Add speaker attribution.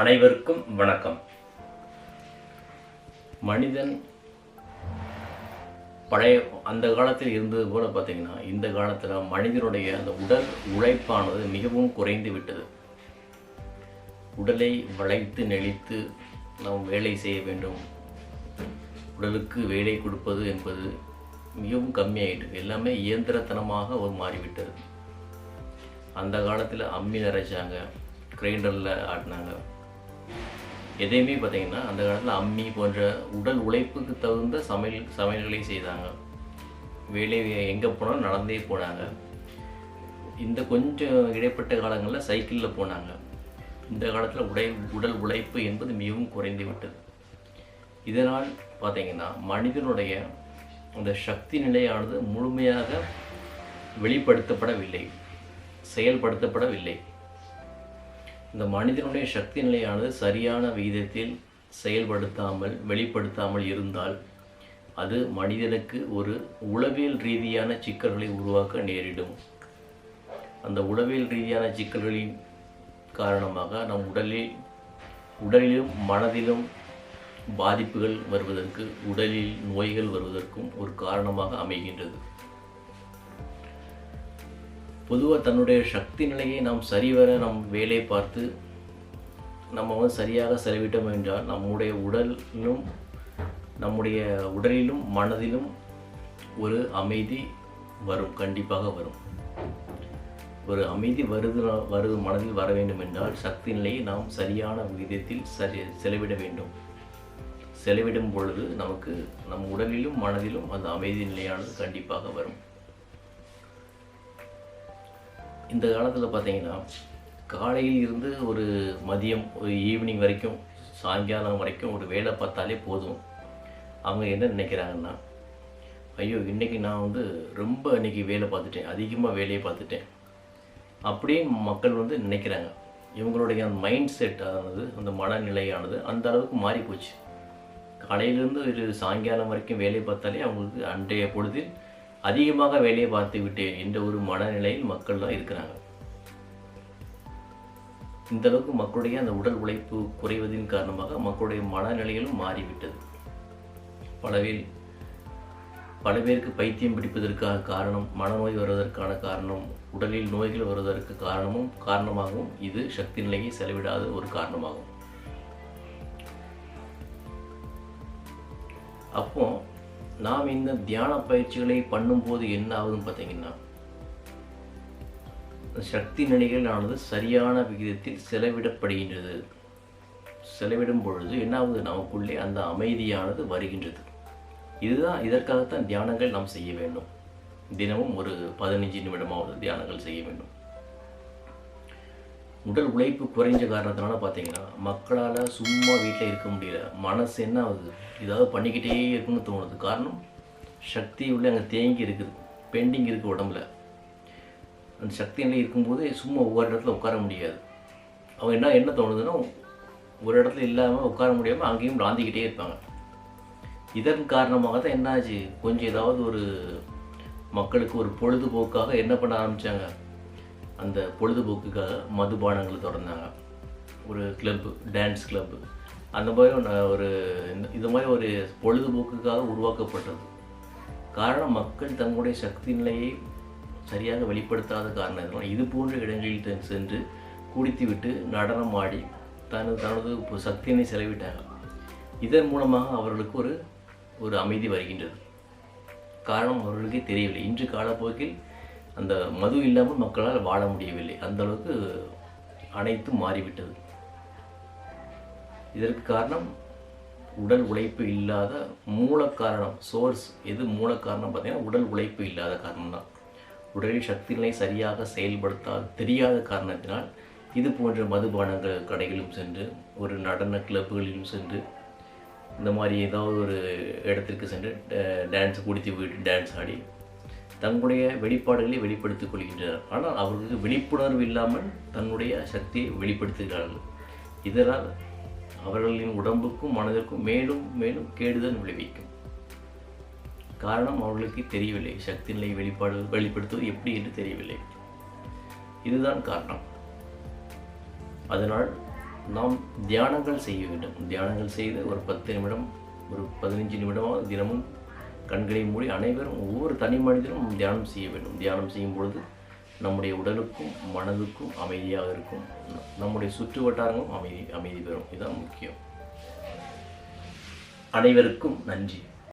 Speaker 1: அனைவருக்கும் வணக்கம். மனிதன் பழைய அந்த காலத்தில் இருந்தது போல பார்த்தீங்கன்னா இந்த காலத்தில் மனிதனுடைய அந்த உடல் உழைப்பானது மிகவும் குறைந்து விட்டது. உடலை வளைத்து நெளித்து நாம் வேலை செய்ய வேண்டும். உடலுக்கு வேலை கொடுப்பது என்பது மிகவும் கம்மியாயிட்டு எல்லாமே இயந்திரத்தனமாக ஒரு மாறிவிட்டது. அந்த காலத்தில் அம்மி நிறைச்சாங்க கிரைண்டரில் ஆட்டினாங்க. எதையுமே பார்த்தீங்கன்னா அந்த காலத்தில் அம்மி போன்ற உடல் உழைப்புக்கு தகுந்த சமையல் சமையல்களை செய்தாங்க. வேலை எங்கே போனாலும் நடந்தே போனாங்க. இந்த கொஞ்சம் இடைப்பட்ட காலங்களில் சைக்கிளில் போனாங்க. இந்த காலத்தில் உடை உடல் உழைப்பு என்பது மிகவும் குறைந்து விட்டது. இதனால் பார்த்தீங்கன்னா மனிதனுடைய அந்த சக்தி நிலையானது முழுமையாக வெளிப்படுத்தப்படவில்லை செயல்படுத்தப்படவில்லை. இந்த மனிதனுடைய சக்தி நிலையானது சரியான விகிதத்தில் செயல்படுத்தாமல் வெளிப்படுத்தாமல் இருந்தால் அது மனிதனுக்கு ஒரு உளவியல் ரீதியான சிக்கல்களை உருவாக்க நேரிடும். அந்த உளவியல் ரீதியான சிக்கல்களின் காரணமாக நம் உடலில் உடலிலும் மனதிலும் பாதிப்புகள் வருவதற்கு உடலில் நோய்கள் வருவதற்கும் ஒரு காரணமாக அமைகின்றது. பொதுவாக தன்னுடைய சக்தி நிலையை நாம் சரிவர நம் வேலை பார்த்து நம்ம வந்து சரியாக செலவிட்டோம் என்றால் நம்முடைய உடலிலும் நம்முடைய உடலிலும் மனதிலும் ஒரு அமைதி வரும் கண்டிப்பாக வரும். ஒரு அமைதி வருது வருது மனதில் வர வேண்டும் என்றால் சக்தி நிலையை நாம் சரியான விகிதத்தில் சரி செலவிட வேண்டும். செலவிடும் பொழுது நமக்கு நம் உடலிலும் மனதிலும் அந்த அமைதி நிலையானது கண்டிப்பாக வரும். இந்த காலத்தில் பார்த்தீங்கன்னா காலையில் இருந்து ஒரு மதியம் ஒரு ஈவினிங் வரைக்கும் சாயங்காலம் வரைக்கும் ஒரு வேலை பார்த்தாலே போதும். அவங்க என்ன நினைக்கிறாங்கன்னா ஐயோ இன்றைக்கி நான் வந்து ரொம்ப இன்றைக்கி வேலை பார்த்துட்டேன் அதிகமாக வேலையை பார்த்துட்டேன். அப்படியே மக்கள் வந்து நினைக்கிறாங்க. இவங்களுடைய அந்த மைண்ட் செட் ஆனது அந்த மனநிலையானது அந்த அளவுக்கு மாறி போச்சு. காலையிலேருந்து ஒரு சாயங்காலம் வரைக்கும் வேலை பார்த்தாலே அவங்களுக்கு அன்றைய பொழுதில் அதிகமாக வேலையை பார்த்து விட்டேன் என்ற ஒரு மனநிலையில் மக்கள் தான் இருக்கிறாங்க. இந்த அளவுக்கு மக்களுடைய அந்த உடல் உழைப்பு குறைவதின் காரணமாக மக்களுடைய மனநிலைகளும் மாறிவிட்டது. பலவில் பல பேருக்கு பைத்தியம் பிடிப்பதற்கான காரணம் மனநோய் வருவதற்கான காரணம் உடலில் நோய்கள் வருவதற்கு காரணமும் காரணமாகவும் இது சக்தி நிலையை செலவிடாத ஒரு காரணமாகும். அப்போ நாம் இந்த தியான பயிற்சிகளை பண்ணும்போது என்ன ஆகுதுன்னு பார்த்தீங்கன்னா சக்தி நிலைகளானது சரியான விகிதத்தில் செலவிடப்படுகின்றது. செலவிடும் பொழுது என்ன ஆகுது நமக்குள்ளே அந்த அமைதியானது வருகின்றது. இதுதான் இதற்காகத்தான் தியானங்கள் நாம் செய்ய வேண்டும். தினமும் ஒரு பதினஞ்சு நிமிடமாவது தியானங்கள் செய்ய வேண்டும். உடல் உழைப்பு குறைஞ்ச காரணத்தினால பார்த்தீங்கன்னா மக்களால் சும்மா வீட்டில் இருக்க முடியல. மனசு என்ன ஆகுது? ஏதாவது பண்ணிக்கிட்டே இருக்குன்னு தோணுது. காரணம் சக்தி உள்ள அங்கே தேங்கி இருக்குது. பெண்டிங் இருக்குது உடம்புல. அந்த சக்தி நிலை இருக்கும்போது சும்மா ஒவ்வொரு இடத்துல உட்கார முடியாது. அவங்க என்ன என்ன தோணுதுன்னா ஒரு இடத்துல இல்லாமல் உட்கார முடியாமல் அங்கேயும் ராந்திக்கிட்டே இருப்பாங்க. இதன் காரணமாக தான் என்னாச்சு? கொஞ்சம் ஏதாவது ஒரு மக்களுக்கு ஒரு பொழுதுபோக்காக என்ன பண்ண ஆரம்பித்தாங்க அந்த பொழுதுபோக்குக்காக மதுபானங்களை திறந்தாங்க. ஒரு கிளப்பு டான்ஸ் கிளப்பு அந்த மாதிரி ஒரு இது மாதிரி ஒரு பொழுதுபோக்குக்காக உருவாக்கப்பட்டது. காரணம் மக்கள் தங்களுடைய சக்தி நிலையை சரியாக வெளிப்படுத்தாத காரணம் இது போன்ற இடங்களில் சென்று குடித்து விட்டு நடனம் ஆடி தனது தனது சக்தியினை செலவிட்டாங்க இதன் மூலமாக அவர்களுக்கு ஒரு ஒரு அமைதி வருகின்றது. காரணம் அவர்களுக்கே தெரியவில்லை. இன்று காலப்போக்கில் அந்த மது இல்லாமல் மக்களால் வாழ முடியவில்லை. அந்த அளவுக்கு அனைத்தும் மாறிவிட்டது. இதற்கு காரணம் உடல் உழைப்பு இல்லாத மூல காரணம் சோர்ஸ் எது மூல காரணம் பார்த்தீங்கன்னா உடல் உழைப்பு இல்லாத காரணம் தான் உடலில் சக்திகளை சரியாக செயல்படுத்தால் தெரியாத காரணத்தினால் இது போன்ற மதுபானங்கள் கடைகளும் சென்று ஒரு நடன கிளப்புகளிலும் சென்று இந்த மாதிரி ஏதாவது ஒரு இடத்திற்கு சென்று டான்ஸ் குடித்து போயிட்டு டான்ஸ் ஆடி தங்களுடைய வெளிப்பாடுகளை வெளிப்படுத்திக் கொள்கின்றனர் ஆனால் அவர்களுக்கு விழிப்புணர்வு இல்லாமல் தன்னுடைய சக்தியை வெளிப்படுத்துகிறார்கள். இதனால் அவர்களின் உடம்புக்கும் மனதிற்கும் மேலும் மேலும் கேடுதல் விளைவிக்கும். காரணம் அவர்களுக்கு தெரியவில்லை. சக்தி நிலை வெளிப்பாடு வெளிப்படுத்துவது எப்படி என்று தெரியவில்லை. இதுதான் காரணம். அதனால் நாம் தியானங்கள் செய்ய வேண்டும். தியானங்கள் செய்து ஒரு பத்து நிமிடம் ஒரு பதினஞ்சு நிமிடமாக தினமும் கண்களை மூடி அனைவரும் ஒவ்வொரு தனி மனிதனும் தியானம் செய்ய வேண்டும். தியானம் செய்யும் பொழுது நம்முடைய உடலுக்கும் மனதுக்கும் அமைதியாக இருக்கும். நம்முடைய சுற்று வட்டாரங்களும் அமைதி அமைதி பெறும். இதுதான் முக்கியம். அனைவருக்கும் நன்றி.